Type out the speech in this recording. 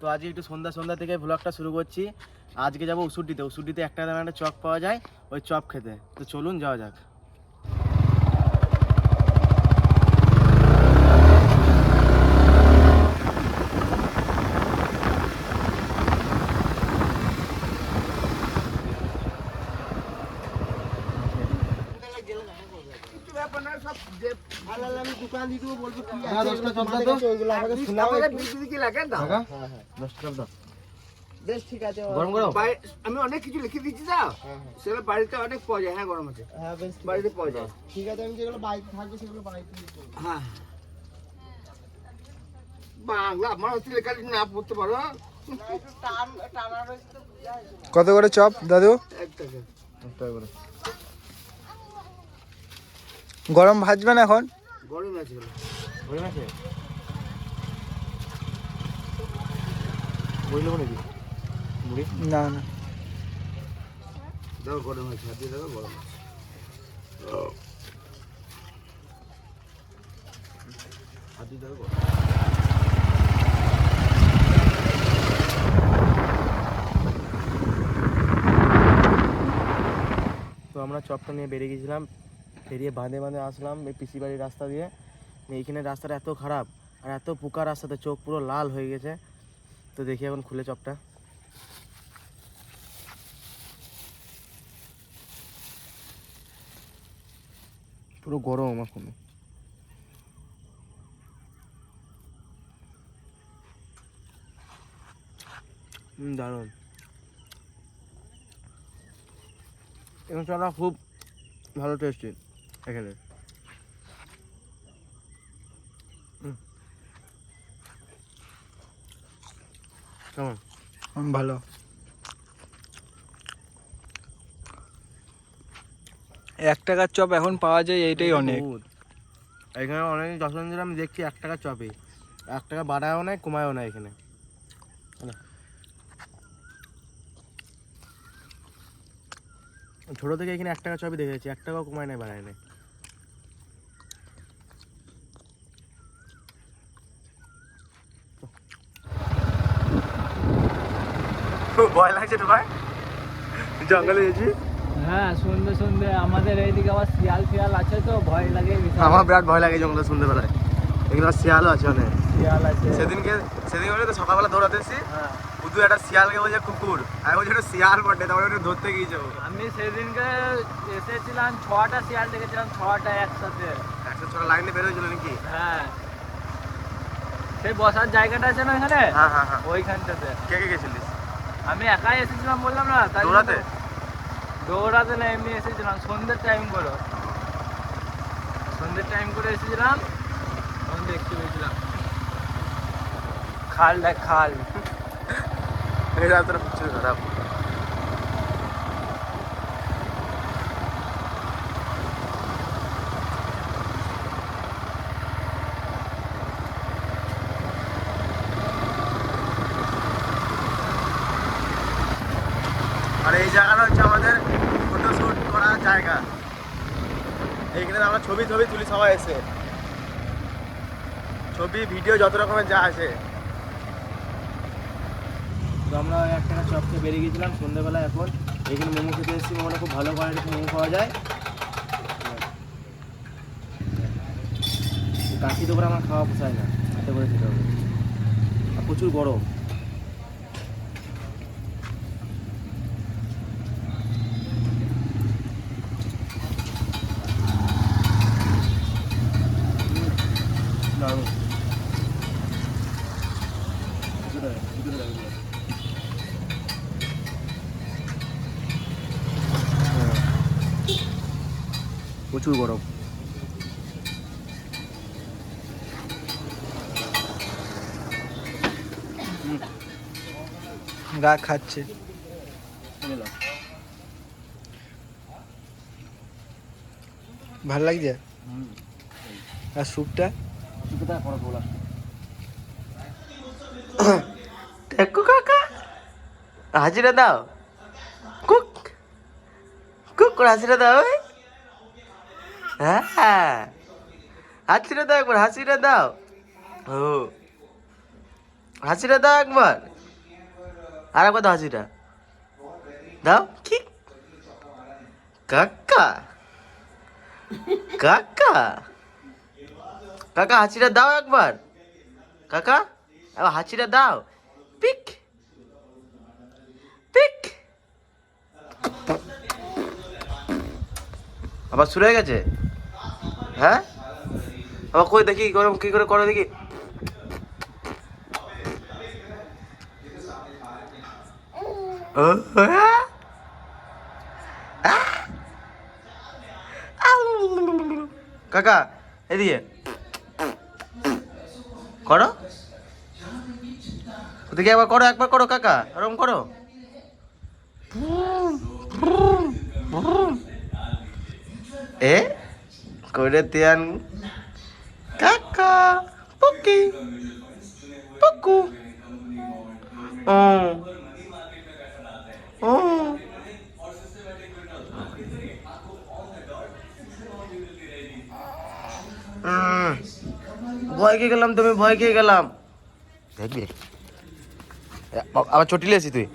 তো আজকে একটু সন্ধ্যা সন্ধ্যা থেকে ভ্লগটা শুরু করছি। আজকে যাব উসুরডিতে ওষুধটিতে একটা একটা চপ পাওয়া যায়, ওই চপ খেতে। তো চলুন যাওয়া যাক হ্যাঁ, দশটা চপ দাও তো। কাকা, দশটা চপ দাও। বেশ ঠিক আছে। গরম গরম বাড়ি- আমি অনেক কিছু লিখে দিচ্ছি তো সেগুলো বাড়িতে অনেক পাওয়া যায় হ্যাঁ গরম আছে। হ্যাঁ বেশ ঠিক বাড়িতে পাওয়া যায়। আছে। ঠিক আছে আমি যেগুলো বাড়িতে থাকবে সেগুলো বাড়িতে নিয়ে চলে যাব। হ্যাঁ। বাংলা আমার হচ্ছে লেখা না পড়তে পারো একটু টান টানা রয়েছে তো বুঝা যাচ্ছে না। কত করে চপ দাদু? এক টাকা। দশ টাকা করে। গরম ভাজবেন এখন গরম আছে গরম আছে? নাকি? মুড়ি? না না গরম আছে হাত দিয়ে দেখো গরম আছে হাত দিয়ে দেখো গরম। তো আমরা চপটা নিয়ে বেরিয়ে গেছিলাম বেরিয়ে বাঁধে বাঁধে আসলাম এই পিসি বাড়ির রাস্তা দিয়ে। এইখানে রাস্তাটা এত খারাপ আর এত পোকা রাস্তাতে চোখ পুরো লাল হয়ে গেছে। তো দেখি এখন খুলে চপটা। পুরো গরম এখন। দারুণ। এবং চপটা খুব ভালো টেস্টি এখানে। কেমন? ভালো। এক টাকার চপ এখন পাওয়া যায় এইটাই অনেক। এখানে অনেক যশোর আমি দেখছি এক টাকার চপে এক টাকা বাড়ায়ও নাই কমায়ও না এখানে। ছোট থেকে এখানে এক টাকা চপই দেখেছি এক টাকাও কমায় নাই বাড়ায় নাই। ভয় লাগছে তোমার? জঙ্গলে গেছি? হ্যাঁ সন্ধে সন্ধে আমাদের এইদিকে আবার শিয়াল ফিয়াল আছে তো ভয় লাগে আমার বিরাট ভয় লাগে জঙ্গলে আবার শিয়ালও আছে অনেক। শিয়াল আছে। সেদিনকে সেদিন বলে তো সকালবেলা এসেছি। হ্যাঁ। একটা শিয়ালকে বলছে কুকুর। আমি বলছি ওটা শিয়াল বটে তারপরে ওটা ধরতে গিয়েছে। আমি সেদিনকে এসেছিলাম ছটা শিয়াল দেখেছিলাম ছটা একসাথে। ছটা লাইনে নাকি? হ্যাঁ। সেই বসার জায়গাটা আছে না এখানে হ্যাঁ হ্যাঁ হ্যাঁ। ওইখানটাতে। কে কে গেছিলিস? আমি একাই এসেছিলাম বললাম না তাই দৌড়াতে? দৌড়াতে না এমনি এসেছিলাম। সন্ধ্যের টাইম করে। সন্ধ্যের টাইম করে এসেছিলাম তখন দেখতে পেয়েছিলাম খাল দেখ খাল। এই রাত্রে প্রচুর খারাপ। আর এই জায়গাটা হচ্ছে আমাদের ফটো শুট করার জায়গা। এইখানে আমরা ছবি ছবি তুলি, সবাই এসে। ছবি ভিডিও যত রকমের যা আছে। তো আমরা এক টাকা চপ খেয়ে বেরিয়ে গেছিলাম সন্ধ্যেবেলা এখন। এখানে মোমো খেতে এসেছি, মোমোটা খুব ভালো কোয়ালিটির মোমো পাওয়া যায়। কাশি তো আমার খাওয়া পোষায় না, হাতে করে খেতে হবে। আর প্রচুর গরম। হ্যাঁ। প্রচুর গরম। গা খাচ্ছে। ভালো লাগছে? আর স্যুপটা? দেখো কাকা, হাজিরা দাও। কুক কুক করে হাসিটা দাও ওই হ্যাঁ হাসিটা দাও একবার হাসিটা দাও। ও। হাসিটা দাও একবার। আর একবার দাও হাসিটা দাও, কি? কাকা। কাকা। কাকা হাসিটা দাও একবার। কাকা, এবার হাসিটা দাও। পিক। পিক। আবার শুরু হয়ে গেছে? হ্যাঁ? আবার কই দেখি গরম কি করে করো দেখি! কাকা, এদিকে। করো। ওদিকে একবার করো একবার করো কাকা ওরকম করো। এ করে তিয়ান কাকা, পকি, পুকু। ও ভয় খেয়ে গেলাম তুমি ভয় খেয়ে গেলাম। দেখবি? আবার ছুটি লেছি তুই?